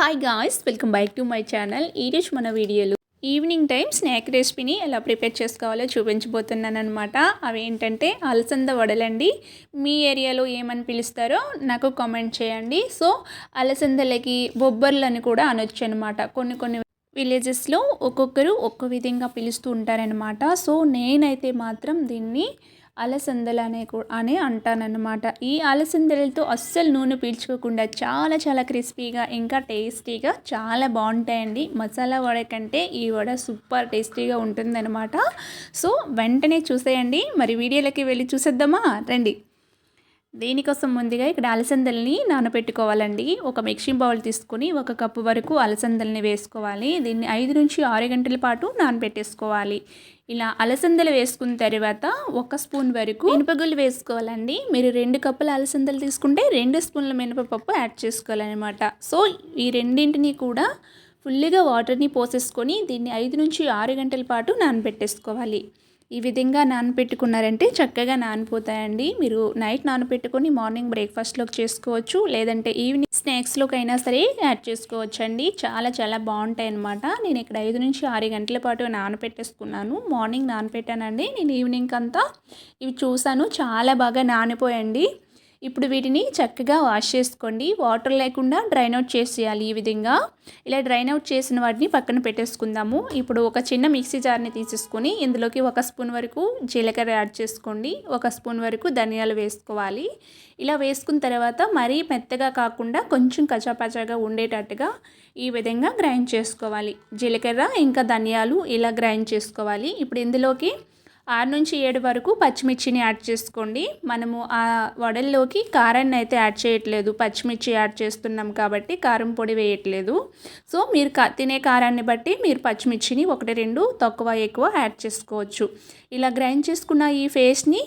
Hi guys welcome back to my channel ఈరోజు మన వీడియోలు ఈవినింగ్ టైం స్నాక్ రెసిపీని ఎలా ప్రిపేర్ చేసుకోవాలో చూపించబోతున్నాను అనమాట అవి ఏంటంటే అలసంద వడలండి. మీ ఏరియాలో ఏమని పిలుస్తారో నాకు కామెంట్ చేయండి. సో అలసందలకి బొబ్బర్లని కూడా అనొచ్చు అనమాట కొన్ని కొన్ని విలేజెస్లో ఒక్కొక్కరు ఒక్కో విధంగా పిలుస్తూ ఉంటారనమాట సో నేనైతే మాత్రం దీన్ని అలసందలు అనే అని అంటానన్నమాట. ఈ అలసందలతో అస్సలు నూనె పీల్చుకోకుండా చాలా చాలా క్రిస్పీగా ఇంకా టేస్టీగా చాలా బాగుంటాయండి. మసాలా వడ కంటే ఈ వడ సూపర్ టేస్టీగా ఉంటుందన్నమాట. సో వెంటనే చూసేయండి. మరి వీడియోలోకి వెళ్ళి చూసేద్దామా? రండి. దీనికోసం ముందుగా ఇక్కడ అలసందల్ని నానబెట్టుకోవాలండి ఒక మిక్సింగ్ బౌల్ తీసుకొని ఒక కప్పు వరకు అలసందల్ని వేసుకోవాలి. దీన్ని ఐదు నుంచి ఆరు గంటల పాటు నానబెట్టేసుకోవాలి ఇలా అలసందలు వేసుకున్న తర్వాత ఒక స్పూన్ వరకు మినపగుళ్ళు వేసుకోవాలండి. మీరు రెండు కప్పుల అలసందలు తీసుకుంటే రెండు స్పూన్ల మినపపప్పు యాడ్ చేసుకోవాలన్నమాట. సో ఈ రెండింటిని కూడా ఫుల్గా వాటర్ని పోసేసుకొని దీన్ని ఐదు నుంచి ఆరు గంటల పాటు నానబెట్టేసుకోవాలి ఈ విధంగా నానబెట్టుకున్నారంటే చక్కగా నానిపోతాయండి. మీరు నైట్ నానపెట్టుకొని మార్నింగ్ బ్రేక్ఫాస్ట్లోకి చేసుకోవచ్చు. లేదంటే ఈవినింగ్ స్నాక్స్లోకి అయినా సరే యాడ్ చేసుకోవచ్చు అండి చాలా చాలా బాగుంటాయి అన్నమాట నేను ఇక్కడ ఐదు నుంచి ఆరు గంటల పాటు నానబెట్టేసుకున్నాను మార్నింగ్ నానపెట్టానండి. నేను ఈవినింగ్ అంతా ఇవి చూసాను చాలా బాగా నానిపోయండి. ఇప్పుడు వీటిని చక్కగా వాష్ చేసుకోండి. వాటర్ లేకుండా డ్రైన్ అవుట్ చేసేయాలి ఈ విధంగా. ఇలా డ్రైన్ అవుట్ చేసిన వాటిని పక్కన పెట్టేసుకుందాము. ఇప్పుడు ఒక చిన్న మిక్సీ జార్ని తీసేసుకొని ఇందులోకి ఒక స్పూన్ వరకు జీలకర్ర యాడ్ చేసుకోండి. ఒక స్పూన్ వరకు ధనియాలు వేసుకోవాలి. ఇలా వేసుకున్న తర్వాత మరీ మెత్తగా కాకుండా కొంచెం కచాపచాగా ఉండేటట్టుగా ఈ విధంగా గ్రైండ్ చేసుకోవాలి. జీలకర్ర ఇంకా ధనియాలు ఇలా గ్రైండ్ చేసుకోవాలి. ఇప్పుడు ఇందులోకి ఆరు నుంచి ఏడు వరకు పచ్చిమిర్చిని యాడ్ చేసుకోండి. మనము ఆ వడల్లోకి కారాన్ని అయితే యాడ్ చేయట్లేదు. పచ్చిమిర్చి యాడ్ చేస్తున్నాం కాబట్టి కారం పొడి వేయట్లేదు. సో మీరు తినే కారాన్ని బట్టి మీరు పచ్చిమిర్చిని ఒకటి రెండు తక్కువ ఎక్కువ యాడ్ చేసుకోవచ్చు. ఇలా గ్రైండ్ చేసుకున్న ఈ ఫేస్ని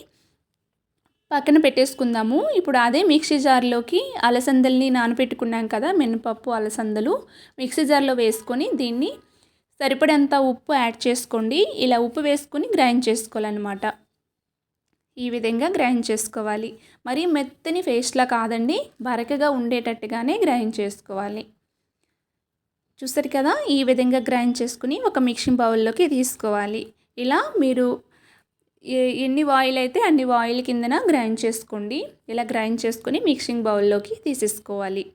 పక్కన పెట్టేసుకుందాము. ఇప్పుడు అదే మిక్సీ జార్లోకి అలసందల్ని నానబెట్టుకున్నాం కదా మినపప్పు అలసందలు మిక్సీ జార్లో వేసుకొని దీన్ని సరిపడంత ఉప్పు యాడ్ చేసుకోండి. ఇలా ఉప్పు వేసుకొని గ్రైండ్ చేసుకోవాలన్నమాట. ఈ విధంగా గ్రైండ్ చేసుకోవాలి. మరి మెత్తని పేస్ట్లా కాదండి. బరకగా ఉండేటట్టుగానే గ్రైండ్ చేసుకోవాలి. చూస్తారు కదా? ఈ విధంగా గ్రైండ్ చేసుకుని ఒక మిక్సింగ్ బౌల్లోకి తీసుకోవాలి. ఇలా మీరు ఎన్ని ఆయిల్ అయితే అన్ని ఆయిల్ కిందన గ్రైండ్ చేసుకోండి. ఇలా గ్రైండ్ చేసుకుని మిక్సింగ్ బౌల్లోకి తీసేసుకోవాలి.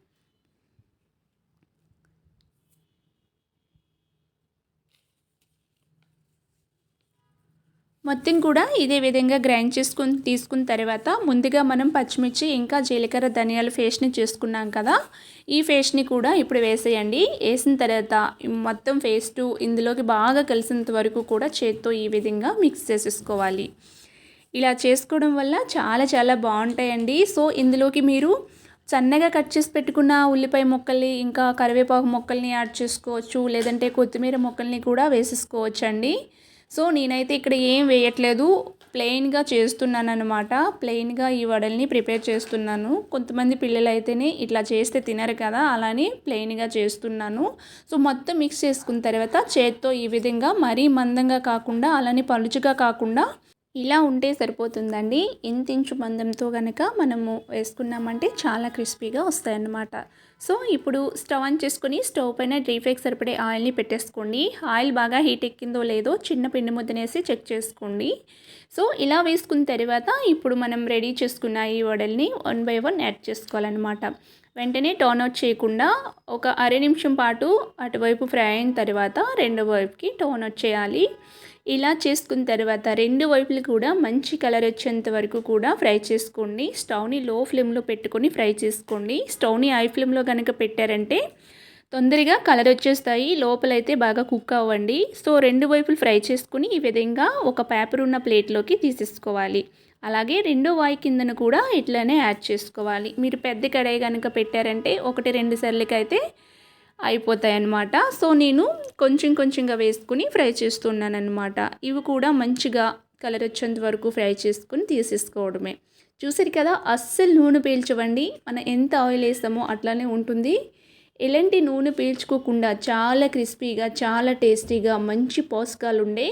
మొత్తం కూడా ఇదే విధంగా గ్రైండ్ చేసుకుని తీసుకున్న తర్వాత ముందుగా మనం పచ్చిమిర్చి ఇంకా జీలకర్ర ధనియాల పేస్ట్ని చేసుకున్నాం కదా. ఈ పేస్ట్ని కూడా ఇప్పుడు వేసేయండి. వేసిన తర్వాత మొత్తం పేస్ట్ ఇందులోకి బాగా కలిసినంత వరకు కూడా చేత్తో ఈ విధంగా మిక్స్ చేసేసుకోవాలి. ఇలా చేసుకోవడం వల్ల చాలా చాలా బాగుంటాయండి. సో ఇందులోకి మీరు సన్నగా కట్ చేసి పెట్టుకున్న ఉల్లిపాయ ముక్కల్ని ఇంకా కరివేపాకు ముక్కల్ని యాడ్ చేసుకోవచ్చు. లేదంటే కొత్తిమీర ముక్కల్ని కూడా వేసేసుకోవచ్చు అండి సో నేనైతే ఇక్కడ ఏం వేయట్లేదు. ప్లెయిన్గా చేస్తున్నాను అనమాట ప్లెయిన్గా ఈ వడల్ని ప్రిపేర్ చేస్తున్నాను. కొంతమంది పిల్లలు అయితేనే ఇట్లా చేస్తే తినరు కదా అలానే ప్లెయిన్గా చేస్తున్నాను. సో మొత్తం మిక్స్ చేసుకున్న తర్వాత చేత్తో ఈ విధంగా మరీ మందంగా కాకుండా అలానే పలుచుగా కాకుండా ఇలా ఉంటే సరిపోతుందండి. ఇంతించు మందంతో కనుక మనము వేసుకున్నామంటే చాలా క్రిస్పీగా వస్తాయన్నమాట. సో ఇప్పుడు స్టవ్ ఆన్ చేసుకుని స్టవ్ పైన డ్రీఫేక్ సరిపడే ఆయిల్ని పెట్టేసుకోండి. ఆయిల్ బాగా హీట్ ఎక్కిందో లేదో చిన్న పిండి ముద్దనేసి చెక్ చేసుకోండి. సో ఇలా వేసుకున్న తర్వాత ఇప్పుడు మనం రెడీ చేసుకున్న ఈ వడల్ని వన్ బై వన్ యాడ్ చేసుకోవాలన్నమాట. వెంటనే టర్న్ అవుట్ చేయకుండా ఒక అర నిమిషం పాటు అటువైపు ఫ్రై అయిన తర్వాత రెండో వైపుకి టర్న్ అవుట్ చేయాలి. ఇలా చేసుకున్న తర్వాత రెండు వైపులు కూడా మంచి కలర్ వచ్చేంత వరకు కూడా ఫ్రై చేసుకోండి. స్టవ్ని లో ఫ్లేమ్లో పెట్టుకొని ఫ్రై చేసుకోండి. స్టవ్ని హై ఫ్లేమ్లో కనుక పెట్టారంటే తొందరగా కలర్ వచ్చేస్తాయి. లోపలైతే బాగా కుక్ అవ్వండి. సో రెండు వైపులు ఫ్రై చేసుకుని ఈ విధంగా ఒక పేపర్ ఉన్న ప్లేట్లోకి తీసేసుకోవాలి. అలాగే రెండో వాయి కిందను కూడా ఇట్లానే యాడ్ చేసుకోవాలి. మీరు పెద్ద కడాయి కనుక పెట్టారంటే ఒకటి రెండు సార్లకైతే అయిపోతాయి అన్నమాట సో నేను కొంచెం కొంచెంగా వేసుకుని ఫ్రై చేస్తున్నాను అనమాట ఇవి కూడా మంచిగా కలర్ వచ్చేంత వరకు ఫ్రై చేసుకుని తీసేసుకోవడమే. చూసారు కదా అస్సలు నూనె పీల్చవండి. మనం ఎంత ఆయిల్ వేస్తామో అట్లానే ఉంటుంది. ఎలాంటి నూనె పీల్చుకోకుండా చాలా క్రిస్పీగా చాలా టేస్టీగా మంచి పోషకాలు ఉండే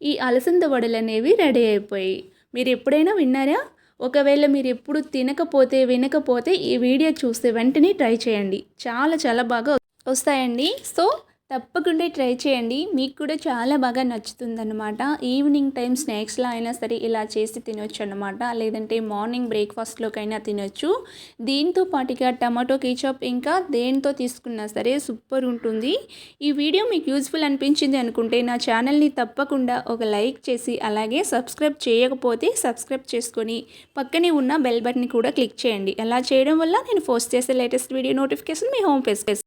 ఈ అలసంద వడలు అనేవి రెడీ అయిపోయాయి. మీరు ఎప్పుడైనా విన్నారా? ఒకవేళ మీరు ఎప్పుడు తినకపోతే వినకపోతే ఈ వీడియో చూస్తే వెంటనే ట్రై చేయండి. చాలా చాలా బాగా వస్తాయండి. సో తప్పకుండా ట్రై చేయండి. మీకు కూడా చాలా బాగా నచ్చుతుందన్నమాట. ఈవినింగ్ టైం స్నాక్స్లో అయినా సరే ఇలా చేసి తినొచ్చు అనమాట లేదంటే మార్నింగ్ బ్రేక్ఫాస్ట్లోకైనా తినొచ్చు. దీంతో పాటుగా టమాటో కేచప్ ఇంకా దేంతో తీసుకున్నా సరే సూపర్ ఉంటుంది. ఈ వీడియో మీకు యూజ్ఫుల్ అనిపించింది అనుకుంటే నా ఛానల్ని తప్పకుండా ఒక లైక్ చేసి అలాగే సబ్స్క్రైబ్ చేయకపోతే సబ్స్క్రైబ్ చేసుకొని పక్కనే ఉన్న బెల్ బటన్ కూడా క్లిక్ చేయండి. అలా చేయడం వల్ల నేను పోస్ట్ చేసే లేటెస్ట్ వీడియో నోటిఫికేషన్ మీ హోమ్ పేజ్